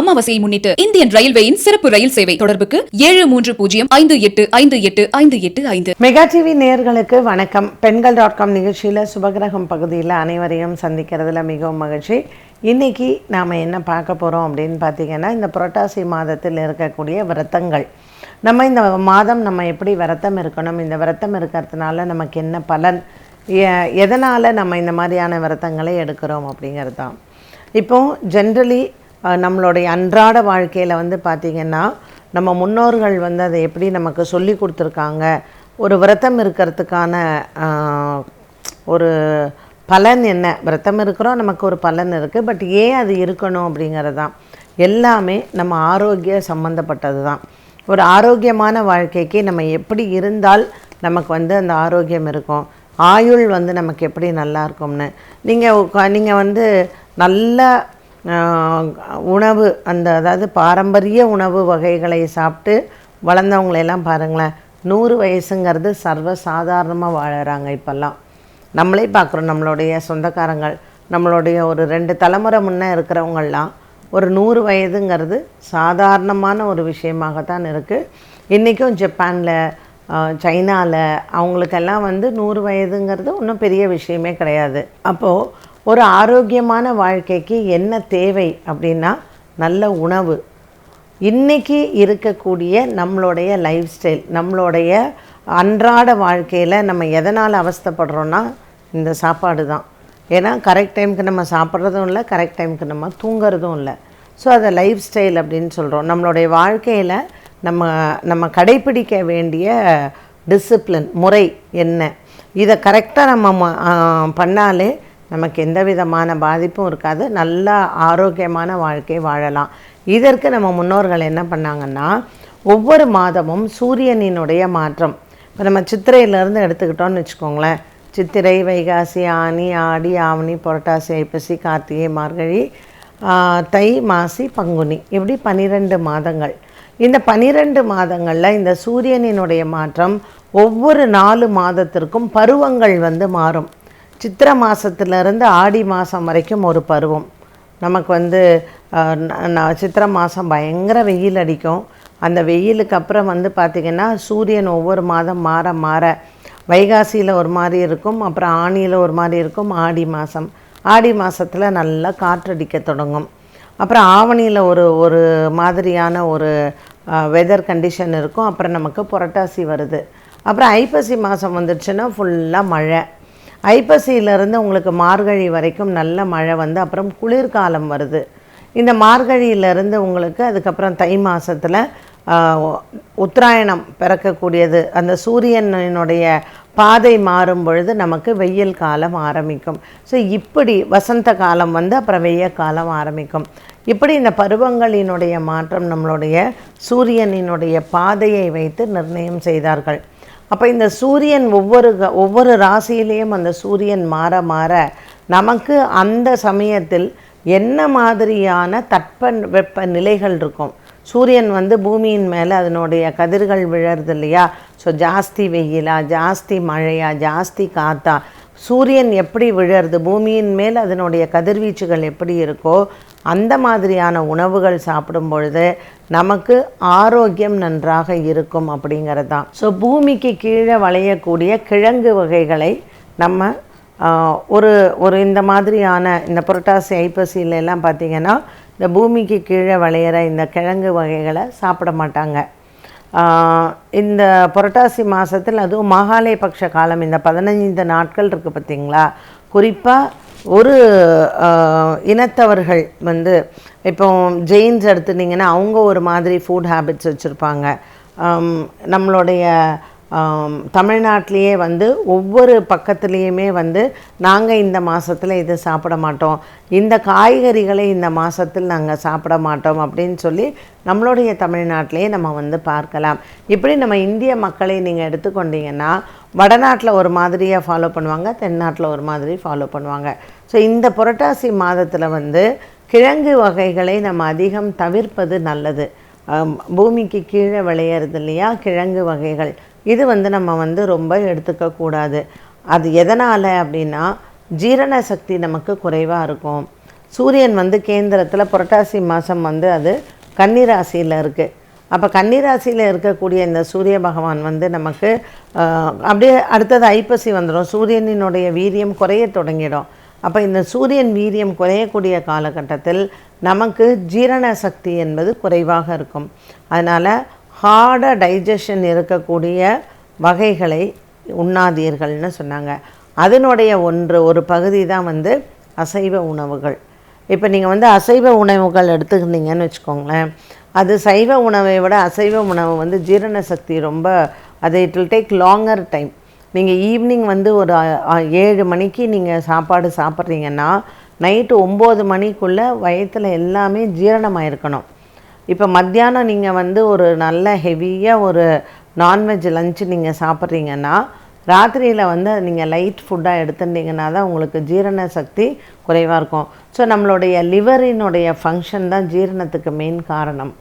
அமாவாசையை முன்னிட்டு இந்தியன் ரயில்வேயின் சிறப்பு ரயில் சேவை தொடர்புக்கு ஏழு மூன்று பூஜ்ஜியம் ஐந்து எட்டு ஐந்து எட்டு ஐந்து எட்டு ஐந்து. மெகா டிவி நேயர்களுக்கு வணக்கம். பெண்கள் டாட் காம் நிகழ்ச்சியில் சுபகிரகம் பகுதியில் அனைவரையும் சந்திக்கிறதுல மிகவும் மகிழ்ச்சி. இன்னைக்கு நாம் என்ன பார்க்க போகிறோம் அப்படின்னு பார்த்தீங்கன்னா இந்த புரட்டாசி மாதத்தில் இருக்கக்கூடிய விரதங்கள். நம்ம இந்த மாதம் நம்ம எப்படி விரதம் இருக்கணும் இந்த விரதம் இருக்கிறதுனால நமக்கு என்ன பலன் எதனால் நம்ம இந்த மாதிரியான விரதங்களை எடுக்கிறோம் அப்படிங்கிறது தான் இப்போது ஜென்ரலி நம்மளுடைய அன்றாட வாழ்க்கையில் வந்து பார்த்திங்கன்னா நம்ம முன்னோர்கள் வந்து அதை எப்படி நமக்கு சொல்லி கொடுத்துருக்காங்க ஒரு விரதம் இருக்கிறதுக்கான ஒரு பலன் என்ன? விரதம் இருக்கிறோம் நமக்கு ஒரு பலன் இருக்குது பட் ஏன் அது இருக்கணும் அப்படிங்கிறது தான் எல்லாமே நம்ம ஆரோக்கிய சம்மந்தப்பட்டது தான் ஒரு ஆரோக்கியமான வாழ்க்கைக்கு நம்ம எப்படி இருந்தால் நமக்கு வந்து அந்த ஆரோக்கியம் இருக்கும். ஆயுள் வந்து நமக்கு எப்படி நல்லா இருக்கும்னு. நீங்கள் நீங்கள் வந்து நல்ல உணவு அந்த அதாவது பாரம்பரிய உணவு வகைகளை சாப்பிட்டு வளர்ந்தவங்களையெல்லாம் பாருங்களேன். நூறு வயசுங்கிறது சர்வ சாதாரணமாக வாழறாங்க இப்போல்லாம். நம்மளே பார்க்குறோம் நம்மளுடைய சொந்தக்காரங்கள் நம்மளுடைய ஒரு ரெண்டு தலைமுறை முன்னே இருக்கிறவங்கள்லாம் ஒரு நூறு வயதுங்கிறது சாதாரணமான ஒரு விஷயமாகத்தான் இருக்குது இன்றைக்கும் ஜப்பானில் சைனாவில் அவங்களுக்கெல்லாம் வந்து நூறு வயதுங்கிறது ஒன்றும் பெரிய விஷயமே கிடையாது. அப்போது ஒரு ஆரோக்கியமான வாழ்க்கைக்கு என்ன தேவை அப்படின்னா நல்ல உணவு. இன்னைக்கு இருக்கக்கூடிய நம்மளுடைய லைஃப் ஸ்டைல் நம்மளுடைய அன்றாட வாழ்க்கையில் நம்ம எதனால் அவஸ்தைப்படுறோன்னா இந்த சாப்பாடு தான். ஏன்னா கரெக்ட் டைமுக்கு நம்ம சாப்பிட்றதும் இல்லை கரெக்ட் டைமுக்கு நம்ம தூங்குறதும் இல்லை. ஸோ அதை லைஃப் ஸ்டைல் அப்படின்னு சொல்கிறோம் நம்மளுடைய வாழ்க்கையில் நம்ம நம்ம கடைப்பிடிக்க வேண்டிய டிசிப்ளின் முறை என்ன? இதை கரெக்டாக நம்ம ம- பண்ணாலே நமக்கு எந்த விதமான பாதிப்பும் இருக்காது. நல்ல ஆரோக்கியமான வாழ்க்கை வாழலாம். இதற்கு நம்ம முன்னோர்கள் என்ன பண்ணாங்கன்னா ஒவ்வொரு மாதமும் சூரியனினுடைய மாற்றம். இப்போ நம்ம சித்திரையிலேருந்து எடுத்துக்கிட்டோம்னு வச்சுக்கோங்களேன். சித்திரை வைகாசி ஆனி ஆடி ஆவணி புரட்டாசி ஐப்பசி கார்த்திகை மார்கழி தை மாசி பங்குனி. இப்படி பன்னிரெண்டு மாதங்கள். இந்த பனிரெண்டு மாதங்களில் இந்த சூரியனினுடைய மாற்றம் ஒவ்வொரு நாலு மாதத்திற்கும் பருவங்கள் வந்து மாறும். சித்திரை மாதத்துலேருந்து ஆடி மாதம் வரைக்கும் ஒரு பருவம். நமக்கு வந்து அஹ், சித்திரை மாதம் பயங்கர வெயில் அடிக்கும். அந்த வெயிலுக்கு அப்புறம் வந்து பார்த்திங்கன்னா சூரியன் ஒவ்வொரு மாதம் மாற மாற. வைகாசியில் ஒரு மாதிரி இருக்கும் அப்புறம் ஆணியில் ஒரு மாதிரி இருக்கும் ஆடி மாதம் ஆடி மாதத்தில் நல்லா காற்றடிக்க தொடங்கும். அப்புறம் ஆவணியில் ஒரு ஒரு மாதிரியான ஒரு வெதர் கண்டிஷன் இருக்கும். அப்புறம் நமக்கு புரட்டாசி வருது. அப்புறம் ஐப்பசி மாதம் வந்துடுச்சுன்னா ஃபுல்லாக மழை. ஐப்பசியிலேருந்து உங்களுக்கு மார்கழி வரைக்கும் நல்ல மழை வந்து அப்புறம் குளிர்காலம் வருது. இந்த மார்கழியிலேருந்து உங்களுக்கு அதுக்கப்புறம் தை மாதத்தில் உத்தராயணம் பிறக்கக்கூடியது. அந்த சூரியனினுடைய பாதை மாறும் பொழுது நமக்கு வெயில் காலம் ஆரம்பிக்கும். ஸோ இப்படி வசந்த காலம் வந்து அப்புறம் வெய்ய காலம் ஆரம்பிக்கும். இப்படி இந்த பருவங்களினுடைய மாற்றம் நம்மளுடைய சூரியனினுடைய பாதையை வைத்து நிர்ணயம் செய்தார்கள். அப்போ இந்த சூரியன் ஒவ்வொரு க- ஒவ்வொரு ராசியிலையும் அந்த சூரியன் மாற மாற நமக்கு அந்த சமயத்தில் என்ன மாதிரியான தட்ப வெப்ப நிலைகள் இருக்கும்? சூரியன் வந்து பூமியின் மேலே அதனுடைய கதிர்கள் விழறது இல்லையா? ஸோ ஜாஸ்தி வெயிலா ஜாஸ்தி மழையா ஜாஸ்தி காத்தா சூரியன் எப்படி விழறது? பூமியின் மேல் அதனுடைய கதிர்வீச்சுகள் எப்படி இருக்கோ அந்த மாதிரியான உணவுகள் சாப்பிடும் பொழுது நமக்கு ஆரோக்கியம் நன்றாக இருக்கும் அப்படிங்கிறது தான் ஸோ பூமிக்கு கீழே வளையக்கூடிய கிழங்கு வகைகளை நம்ம ஒரு ஒரு இந்த மாதிரியான இந்த புரட்டாசி ஐப்பசியில எல்லாம் பார்த்திங்கன்னா இந்த பூமிக்கு கீழே விளையிற இந்த கிழங்கு வகைகளை சாப்பிட மாட்டாங்க. இந்த புரட்டாசி மாதத்தில் அதுவும் மகாலய பட்ச காலம் இந்த பதினைந்து நாட்கள் இருக்குது பார்த்திங்களா குறிப்பாக ஒரு இனத்தவர்கள் வந்து இப்போ ஜெயின்ஸ் எடுத்துட்டிங்கன்னா அவங்க ஒரு மாதிரி ஃபுட் ஹேபிட்ஸ் வச்சுருப்பாங்க. நம்மளுடைய தமிழ்நாட்டிலேயே வந்து ஒவ்வொரு பக்கத்துலேயுமே வந்து நாங்கள் இந்த மாதத்தில் இது சாப்பிட மாட்டோம். இந்த காய்கறிகளை இந்த மாதத்தில் நாங்கள் சாப்பிட மாட்டோம் அப்படின்னு சொல்லி நம்மளுடைய தமிழ்நாட்டிலேயே நம்ம வந்து பார்க்கலாம். இப்படி நம்ம இந்திய மக்களை நீங்கள் எடுத்துக்கொண்டீங்கன்னா வடநாட்டில் ஒரு மாதிரியாக ஃபாலோ பண்ணுவாங்க தென்னாட்டில் ஒரு மாதிரி ஃபாலோ பண்ணுவாங்க. ஸோ இந்த புரட்டாசி மாதத்தில் வந்து கிழங்கு வகைகளை நம்ம அதிகம் தவிர்ப்பது நல்லது. பூமிக்கு கீழே விளையிறது இல்லையா? கிழங்கு வகைகள். இது வந்து நம்ம வந்து ரொம்ப எடுத்துக்கக்கூடாது அது எதனால் அப்படின்னா ஜீரண சக்தி நமக்கு குறைவாக இருக்கும். சூரியன் வந்து கேந்திரத்தில் புரட்டாசி மாதம் வந்து அது கன்னிராசியில் இருக்குது அப்போ கன்னிராசியில் இருக்கக்கூடிய இந்த சூரிய பகவான் வந்து நமக்கு அப்படியே அடுத்தது ஐப்பசி வந்துடும் சூரியனினுடைய வீரியம் குறைய தொடங்கிடும். அப்போ இந்த சூரியன் வீரியம் குறையக்கூடிய காலகட்டத்தில் நமக்கு ஜீரண சக்தி என்பது குறைவாக இருக்கும். அதனால் ஹார்டாக டைஜஷன் இருக்கக்கூடிய வகைகளை உண்ணாதீர்கள்னு சொன்னாங்க. அதனுடைய ஒன்று ஒரு பகுதி தான் வந்து அசைவ உணவுகள். இப்போ நீங்கள் வந்து அசைவ உணவுகள் எடுத்துக்கிட்டீங்கன்னு வச்சுக்கோங்களேன். அது சைவ உணவை விட அசைவ உணவு வந்து ஜீரண சக்தி ரொம்ப அது it will take longer time நீங்கள் ஈவினிங் வந்து ஒரு ஏழு மணிக்கு நீங்கள் சாப்பாடு சாப்பிட்றீங்கன்னா நைட்டு ஒம்பது மணிக்குள்ளே வயிற்றில் எல்லாமே ஜீரணமாயிருக்கணும். இப்போ மத்தியானம் நீங்கள் வந்து ஒரு நல்ல ஹெவியாக ஒரு நான்வெஜ் லஞ்சு நீங்கள் சாப்பிட்றீங்கன்னா ராத்திரியில் வந்து நீங்கள் லைட் ஃபுட்டாக எடுத்துட்டீங்கன்னா தான் உங்களுக்கு ஜீரண சக்தி குறைவாக இருக்கும். ஸோ நம்மளுடைய லிவரினுடைய ஃபங்க்ஷன் தான் ஜீரணத்துக்கு மெயின் காரணம்.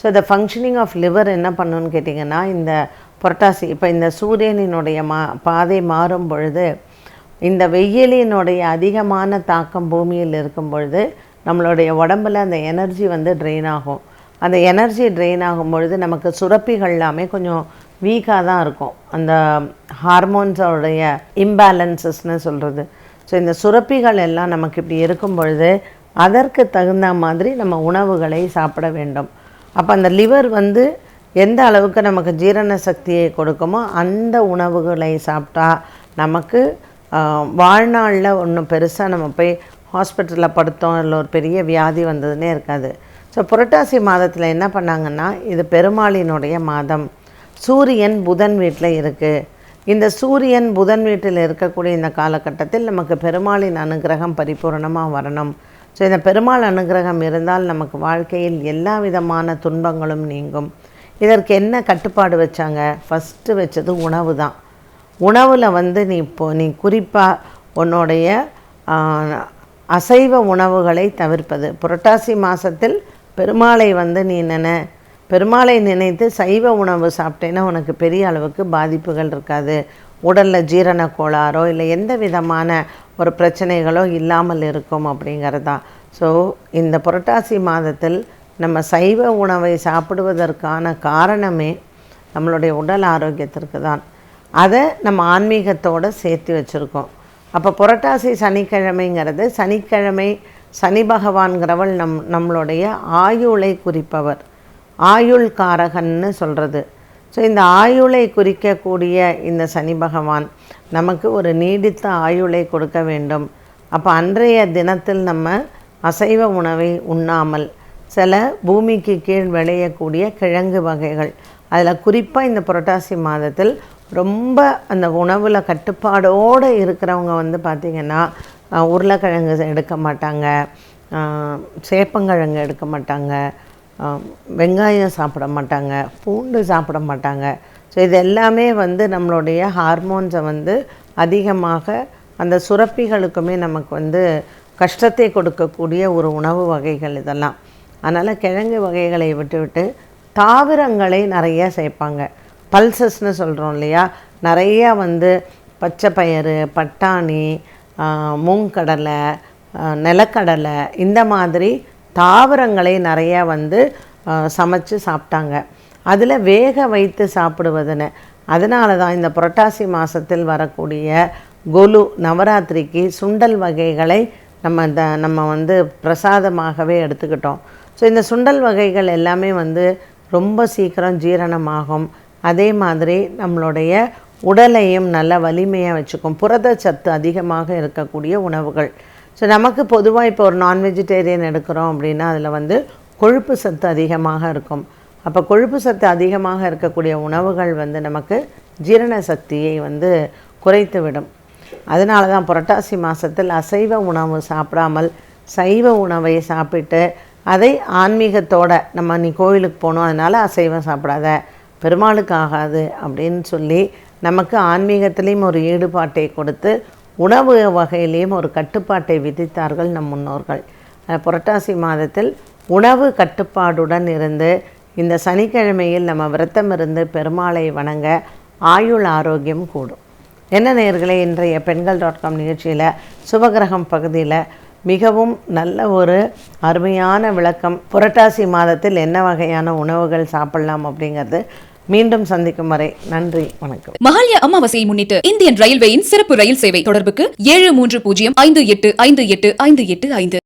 So the functioning of liver என்ன பண்ணுன்னு கேட்டிங்கன்னா இந்த புரட்டாசி இப்போ இந்த சூரியனினுடைய மா பாதை மாறும் பொழுது இந்த வெயிலினுடைய அதிகமான தாக்கம் பூமியில் இருக்கும் பொழுது நம்மளுடைய உடம்புல அந்த எனர்ஜி வந்து ட்ரெயின் ஆகும். அந்த எனர்ஜி ட்ரெயின் ஆகும் பொழுது நமக்கு சுரப்பிகள் எல்லாமே கொஞ்சம் வீக்காக தான் இருக்கும். அந்த ஹார்மோன்ஸோடைய இம்பேலன்சஸ்னு சொல்கிறது ஸோ இந்த சுரப்பிகள் எல்லாம் நமக்கு இப்படி இருக்கும் பொழுது அதற்கு தகுந்த மாதிரி நம்ம உணவுகளை சாப்பிட வேண்டும். அப்போ அந்த லிவர் வந்து எந்த அளவுக்கு நமக்கு ஜீரண சக்தியை கொடுக்குமோ அந்த உணவுகளை சாப்பிட்டா நமக்கு வாழ்நாளில் ஒன்றும் பெருசாக நம்ம போய் ஹாஸ்பிட்டலில் படுத்தோம் இல்லை ஒரு பெரிய வியாதி வந்ததுன்னே இருக்காது. ஸோ புரட்டாசி மாதத்தில் என்ன பண்ணாங்கன்னா இது பெருமாளினுடைய மாதம். சூரியன் புதன் வீட்டில் இருக்குது இந்த சூரியன் புதன் வீட்டில் இருக்கக்கூடிய இந்த காலகட்டத்தில் நமக்கு பெருமாளின் அனுகிரகம் பரிபூரணமாக வரணும். ஸோ இந்த பெருமாள் அனுகிரகம் இருந்தால் நமக்கு வாழ்க்கையில் எல்லா விதமான துன்பங்களும் நீங்கும். இதற்கு என்ன கட்டுப்பாடு வச்சாங்க? ஃபஸ்ட்டு வச்சது உணவு தான். உணவில் வந்து நீ இப்போ நீ குறிப்பாக உன்னுடைய அசைவ உணவுகளை தவிர்ப்பது. புரட்டாசி மாதத்தில் பெருமாளை வந்து நீ நின பெருமாளை நினைத்து சைவ உணவு சாப்பிட்டேன்னா உனக்கு பெரிய அளவுக்கு பாதிப்புகள் இருக்காது. உடலில் ஜீரண கோளாறோ இல்லை எந்த விதமான ஒரு பிரச்சனைகளோ இல்லாமல் இருக்கும் அப்படிங்கிறது. தான் ஸோ இந்த புரட்டாசி மாதத்தில் நம்ம சைவ உணவை சாப்பிடுவதற்கான காரணமே நம்மளுடைய உடல் ஆரோக்கியத்திற்கு தான் அதை நம்ம ஆன்மீகத்தோடு சேர்த்து வச்சுருக்கோம். அப்போ புரட்டாசி சனிக்கிழமைங்கிறது சனிக்கிழமை சனி பகவான்கிறவள் நம் நம்மளுடைய ஆயுளை குறிப்பவர். ஆயுள் காரகன்னு சொல்கிறது ஸோ இந்த ஆயுளை குறிக்கக்கூடிய இந்த சனி பகவான் நமக்கு ஒரு நீடித்த ஆயுளை கொடுக்க வேண்டும். அப்போ அன்றைய தினத்தில் நம்ம அசைவ உணவை உண்ணாமல் சில பூமிக்கு கீழ் விளையக்கூடிய கிழங்கு வகைகள். அதில் குறிப்பாக இந்த புரட்டாசி மாதத்தில் ரொம்ப அந்த உணவில் கட்டுப்பாடோடு இருக்கிறவங்க வந்து பார்த்திங்கன்னா உருளைக்கிழங்கு எடுக்க மாட்டாங்க. சேப்பங்கிழங்கு எடுக்க மாட்டாங்க. வெங்காயம் சாப்பிட மாட்டாங்க. பூண்டு சாப்பிட மாட்டாங்க. ஸோ இது எல்லாமே வந்து நம்மளுடைய ஹார்மோன்ஸை வந்து அதிகமாக அந்த சுரப்பிகளுக்குமே நமக்கு வந்து கஷ்டத்தை கொடுக்கக்கூடிய ஒரு உணவு வகைகள் இதெல்லாம். அதனால் கிழங்கு வகைகளை விட்டுவிட்டு தாவரங்களை நிறைய சேர்ப்பாங்க. பல்சஸ்னு சொல்கிறோம் இல்லையா? நிறையா வந்து பச்சை பயிறு பட்டாணி மூங்கடலை நிலக்கடலை இந்த மாதிரி தாவரங்களை நிறையா வந்து சமைச்சு சாப்பிட்டாங்க. அதில் வேக வைத்து சாப்பிடுவதுன்னு. அதனால தான் இந்த புரட்டாசி மாதத்தில் வரக்கூடிய கொலு நவராத்திரிக்கு சுண்டல் வகைகளை நம்ம த நம்ம வந்து பிரசாதமாகவே எடுத்துக்கிட்டோம். ஸோ இந்த சுண்டல் வகைகள் எல்லாமே வந்து ரொம்ப சீக்கிரம் ஜீரணமாகும். அதே மாதிரி நம்மளுடைய உடலையும் நல்ல வலிமையாக வச்சுக்கும். புரத சத்து அதிகமாக இருக்கக்கூடிய உணவுகள். ஸோ நமக்கு பொதுவாக இப்போ ஒரு நான் வெஜிடேரியன் எடுக்கிறோம் அப்படின்னா அதில் வந்து கொழுப்பு சத்து அதிகமாக இருக்கும். அப்போ கொழுப்பு சத்து அதிகமாக இருக்கக்கூடிய உணவுகள் வந்து நமக்கு ஜீரண சக்தியை வந்து குறைத்து விடும் அதனால தான் புரட்டாசி மாதத்தில் அசைவ உணவு சாப்பிடாமல் சைவ உணவை சாப்பிட்டு அதை ஆன்மீகத்தோட நம்ம நீ கோவிலுக்கு போகணும் அதனால் அசைவம் சாப்பிடாத பெருமாளுக்கு ஆகாது அப்படின்னு சொல்லி நமக்கு ஆன்மீகத்திலையும் ஒரு ஈடுபாட்டை கொடுத்து உணவு வகையிலையும் ஒரு கட்டுப்பாட்டை விதித்தார்கள் நம் முன்னோர்கள். புரட்டாசி மாதத்தில் உணவு கட்டுப்பாடுடன் இருந்து இந்த சனிக்கிழமையில் நம்ம விரதம் இருந்து பெருமாளை வணங்க ஆயுள் ஆரோக்கியம் கூடும். என்ன நேர்களே இன்றைய பெண்கள் டாட் காம் நிகழ்ச்சியில் சுபகிரகம் பகுதியில் மிகவும் நல்ல ஒரு அருமையான விளக்கம். புரட்டாசி மாதத்தில் என்ன வகையான உணவுகள் சாப்பிடலாம் அப்படிங்கிறது மீண்டும் சந்திக்கும் வரை நன்றி வணக்கம். மகாலய அமாவாசையை முன்னிட்டு இந்தியன் ரயில்வேயின் சிறப்பு ரயில் சேவை தொடர்புக்கு ஏழு மூன்று பூஜ்ஜியம் ஐந்து எட்டு ஐந்து எட்டு ஐந்து எட்டு ஐந்து.